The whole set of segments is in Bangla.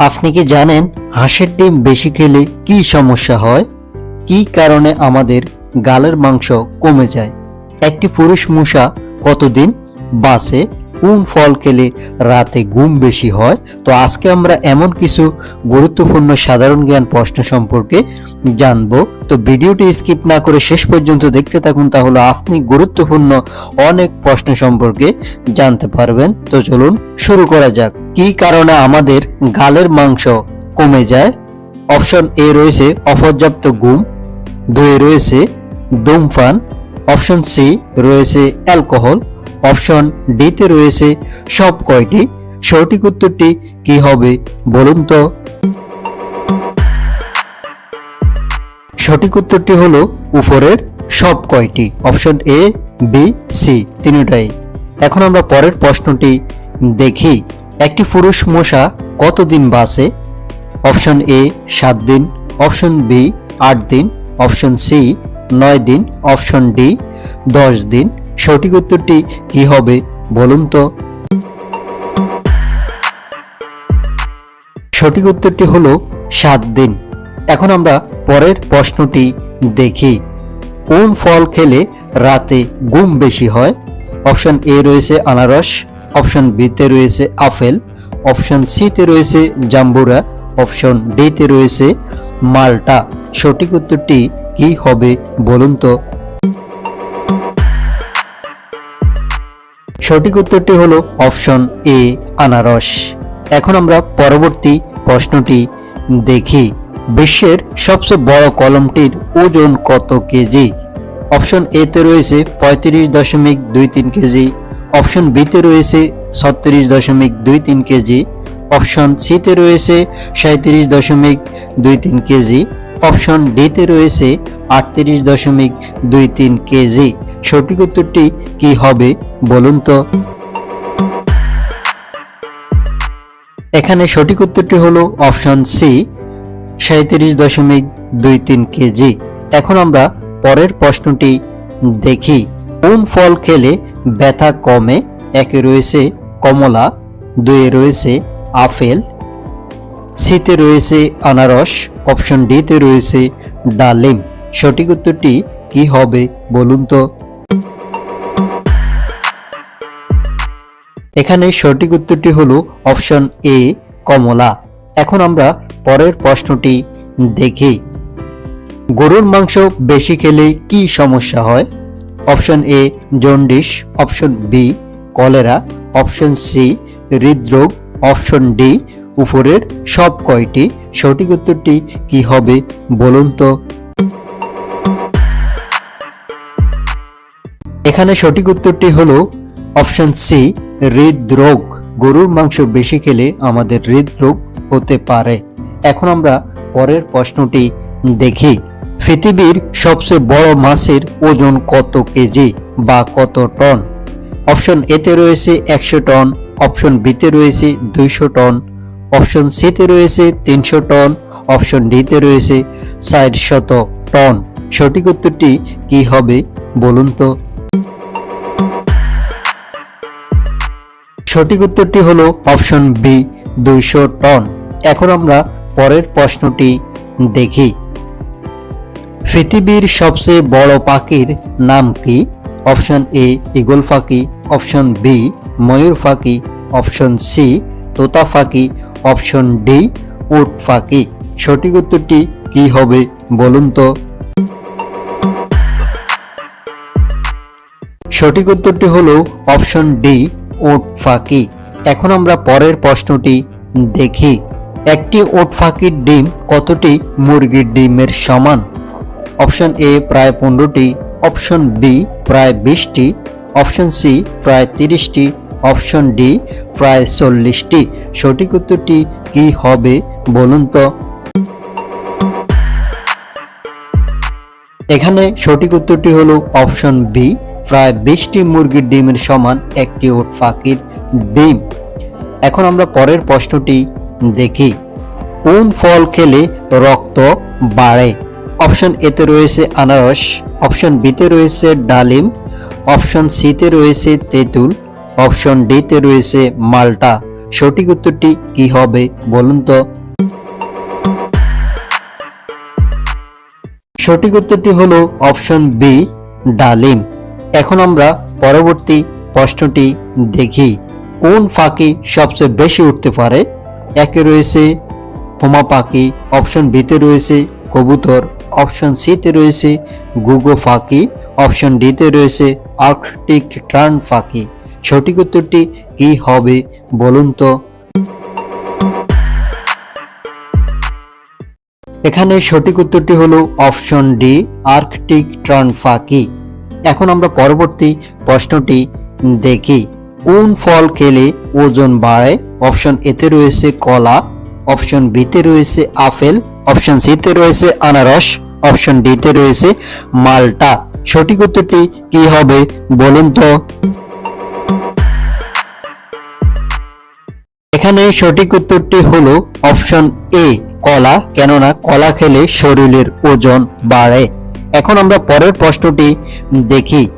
আপনি কি জানেন হাঁসের ডিম বেশি খেলে কি সমস্যা হয়? কি কারণে আমাদের গালের মাংস কমে যায়? একটি পুরুষ মশা কতদিন বাসে? কোন ফল খেলে রাতে ঘুম বেশি হয়? তো আজকে আমরা এমন কিছু গুরুত্বপূর্ণ সাধারণ জ্ঞান প্রশ্ন সম্পর্কে জানব। তো ভিডিওটি স্কিপ না করে শেষ পর্যন্ত দেখতে থাকুন, তাহলে আপনি গুরুত্বপূর্ণ অনেক প্রশ্ন সম্পর্কে জানতে পারবেন। তো চলুন শুরু করা যাক। কি কারণে আমাদের গালের মাংস কমে যায়? অপশন এ রয়েছে অপর্যাপ্ত ঘুম, দুই রয়েছে ধূমপান, অপশন সি রয়েছে অ্যালকোহল অপশন ডিতে রয়েছে সব কয়টি? সঠিক উত্তরটি কি হবে বলুন তো? সঠিক উত্তরটি হলো উপরের সব কয়টি। অপশন এ, বি, সি তিনটাই। এখন আমরা পরের প্রশ্নটি দেখি। একটি পুরুষ মশা কতদিন বাসে অপশন এ, সাত দিন। অপশন বি, আট দিন। অপশন সি, নয় দিন। অপশন ডি, দশ দিন। সঠিক উত্তরটি কি হবে বলুন তো? সঠিক উত্তরটি হলো সাত দিন। এখন আমরা পরের প্রশ্নটি দেখি। কোন ফল খেলে রাতে ঘুম বেশি হয়? অপশন এ রয়েছে আনারস, অপশন বিতে রয়েছে আপেল, অপশন সিতে রয়েছে জাম্বুরা, অপশন ডিতে রয়েছে মালটা। সঠিক উত্তরটি কি হবে বলুন তো? সঠিক উত্তরটি হলো অপশন এ, আনারস। এখন আমরা পরবর্তী প্রশ্নটি দেখি। বিশ্বের সবচেয়ে বড় কলমটির ওজন কত কেজি? অপশন এ তে রয়েছে পঁয়ত্রিশ দশমিক দুই তিন কেজি। অপশন বিতে রয়েছে ছত্রিশ দশমিক দুই তিন কেজি। অপশন সিতে রয়েছে সাঁত্রিশ দশমিক দুই তিন কেজি। অপশন ডিতে রয়েছে আটত্রিশ দশমিক দুই তিন কেজি। সঠিক উত্তরটি কি হবে বলুন তো? এখানে সঠিক উত্তরটি হলো অপশন সি সাঁত্রিশ দশমিক দুই তিন কেজি। এখন আমরা পরের প্রশ্নটি দেখি। কোন ফল খেলে ব্যথা কমে? একে রয়েছে কমলা, দুয়ে রয়েছে আপেল, সিতে রয়েছে আনারস, অপশন ডিতে রয়েছে ডালিম। সঠিক উত্তরটি কি হবে বলুন তো? এখানে সঠিক উত্তরটি হলো অপশন এ, কমলা। এখন আমরা পরের প্রশ্নটি দেখি। গরুর মাংস বেশি খেলে কি সমস্যা হয়? Option A, jaundice. Option B, cholera. Option C, হৃদরোগ। অপশন ডি, উপরের সব কয়টি। সঠিক উত্তরটি কি হবে বলুন তো? এখানে সঠিক উত্তরটি হলো অপশন সি হৃদরোগ। গরুর মাংস বেশি খেলে আমাদের হৃদরোগ হতে পারে। এখন আমরা পরের প্রশ্নটি দেখি। পৃথিবীর সবচেয়ে বড় মাছের ওজন কত কেজি বা কত টন? অপশন এতে রয়েছে একশো টন, অপশন বিতে রয়েছে দুইশো টন, অপশন সিতে রয়েছে তিনশো টন, অপশন ডিতে রয়েছে ষাট শত টন। সঠিক উত্তরটি কি হবে বলুন তো? সঠিক উত্তরটি হলো অপশন বি দুইশো টন। এখন আমরা পরের প্রশ্নটি দেখি। পৃথিবীর সবচেয়ে বড় পাখির নাম কি? অপশন এ ইগল পাখি অপশন বি ময়ূর পাখি অপশন সি তোতা পাখি অপশন ডি উট পাখি সঠিক উত্তরটি কি হবে বলুন তো? সঠিক উত্তরটি হলো অপশন ডি ওট ফাঁকি। এখন আমরা পরের প্রশ্নটি দেখি। একটি ওট ফাঁকির ডিম কতটি মুরগির ডিমের সমান? অপশন এ প্রায় পনেরোটি, অপশন বি প্রায় বিশটি, অপশন সি প্রায় তিরিশটি, অপশন ডি প্রায় চল্লিশটি। সঠিক উত্তরটি কি হবে বলুন তো? এখানে সঠিক উত্তরটি হলো অপশন বি প্রায় বিশটি মুরগির ডিমের সমান একটি ওট পাখির ডিম। এখন আমরা পরের প্রশ্নটি দেখি। কোন ফল খেলে রক্ত বাড়ে? অপশন এতে রয়েছে আনারস, অপশন বিতে রয়েছে ডালিম, অপশন সিতে রয়েছে তেঁতুল, অপশন ডিতে রয়েছে মাল্টা। সঠিক উত্তরটি কি হবে বলুন তো? সঠিক উত্তরটি হলো অপশন বি, ডালিম। এখন আমরা পরবর্তী প্রশ্নটি দেখি। কোন পাখি সবচেয়ে বেশি উঠতে পারে? একে রয়েছে হোমা পাখি অপশন বিতে রয়েছে কবুতর, অপশন সিতে রয়েছে গুগো ফাঁকি, অপশন ডিতে রয়েছে আর্কটিক ট্রান ফাঁকি। সঠিক উত্তরটি কি হবে বলুন তো? এখানে সঠিক উত্তরটি হলো অপশন ডি, আর্কটিক ট্রান পাখি এখন আমরা পরবর্তী প্রশ্নটি দেখি। কোন ফল খেলে ওজন বাড়ে? অপশন এতে রয়েছে কলা, অপশন বিতে রয়েছে আপেল, অপশন সিতে রয়েছে আনারস, অপশন ডিতে রয়েছে মালটা। সঠিক উত্তরটি কি হবে বলুন তো? এখানে সঠিক উত্তরটি হলো অপশন এ। কলা, কেননা কলা খেলে শরীরের ওজন বাড়ে। এখন আমরা পরের প্রশ্নটি দেখি।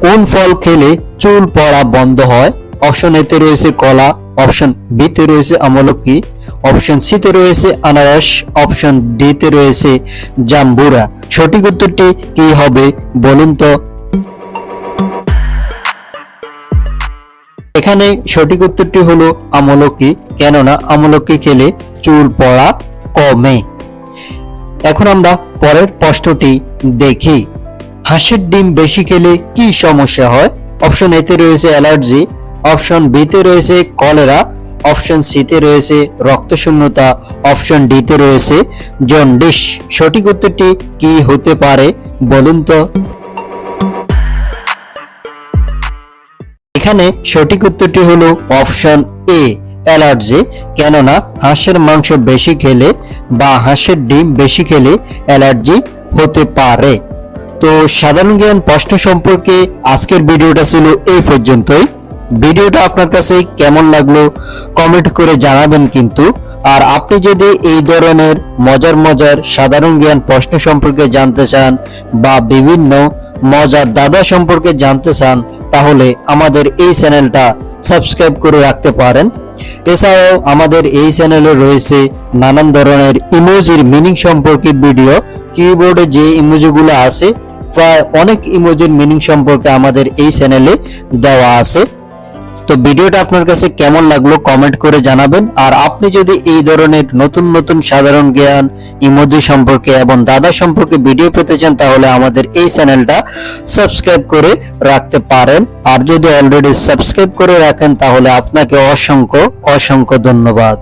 কোন ফল খেলে চুল পড়া বন্ধ হয়? অপশন এতে রয়েছে কলা, অপশন বিতে রয়েছে আমলকি, অপশন সিতে রয়েছে আনারস, অপশন ডিতে রয়েছে জাম্বুরা। সঠিক উত্তরটি কি হবে বলুন তো? এখানে সঠিক উত্তরটি হলো আমলকি, কেননা আমলকি খেলে চুল পড়া কমে। এখন আমরা পরের প্রশ্নটি দেখি। হাঁসের ডিম বেশি খেলে কি সমস্যা হয়? অপশন এতে রয়েছে অ্যালার্জি, অপশন বিতে রয়েছে কলেরা, অপশন সিতে রয়েছে রক্তশূন্যতা, অপশন ডিতে রয়েছে জন্ডিস। সঠিক উত্তরটি কি হতে পারে বলুন তো? এখানে সঠিক উত্তরটি হলো অপশন এ অ্যালার্জি। কেননা হাঁসের মাংস বেশি খেলে বা হাঁসের ডিম বেশি খেলে অ্যালার্জি হতে পারে। তো সাধারণ জ্ঞান প্রশ্ন সম্পর্কে আজকের ভিডিওটা ছিল এই পর্যন্তই। ভিডিওটা আপনার কাছে কেমন লাগল কমেন্ট করে জানাবেন কিন্তু। আর আপনি যদি এই ধরনের মজার মজার সাধারণ জ্ঞান প্রশ্ন সম্পর্কে জানতে চান বা বিভিন্ন মজার দাদা সম্পর্কে জানতে চান তাহলে আমাদের এই চ্যানেলটা সাবস্ক্রাইব করে রাখতে পারেন। এছাড়াও আমাদের এই চ্যানেলে রয়েছে নানান ধরনের ইমোজির মিনিং সম্পর্কে ভিডিও কিবোর্ডে যে ইমোজিগুলো আছে, প্রায় অনেক ইমোজির মিনিং সম্পর্কে আমাদের এই চ্যানেলে দেওয়া আছে। তো ভিডিওটা আপনার কাছে কেমন লাগল কমেন্ট করে জানাবেন। আর আপনি যদি এই ধরনের নতুন নতুন সাধারণ জ্ঞান, ইমোজি সম্পর্কে এবং দাদা সম্পর্কে ভিডিও পেতে চান, তাহলে আমাদের এই চ্যানেলটা সাবস্ক্রাইব করে রাখতে পারেন। আর যদি অলরেডি সাবস্ক্রাইব করে রাখেন, তাহলে আপনাকে অসংখ্য অসংখ্য ধন্যবাদ।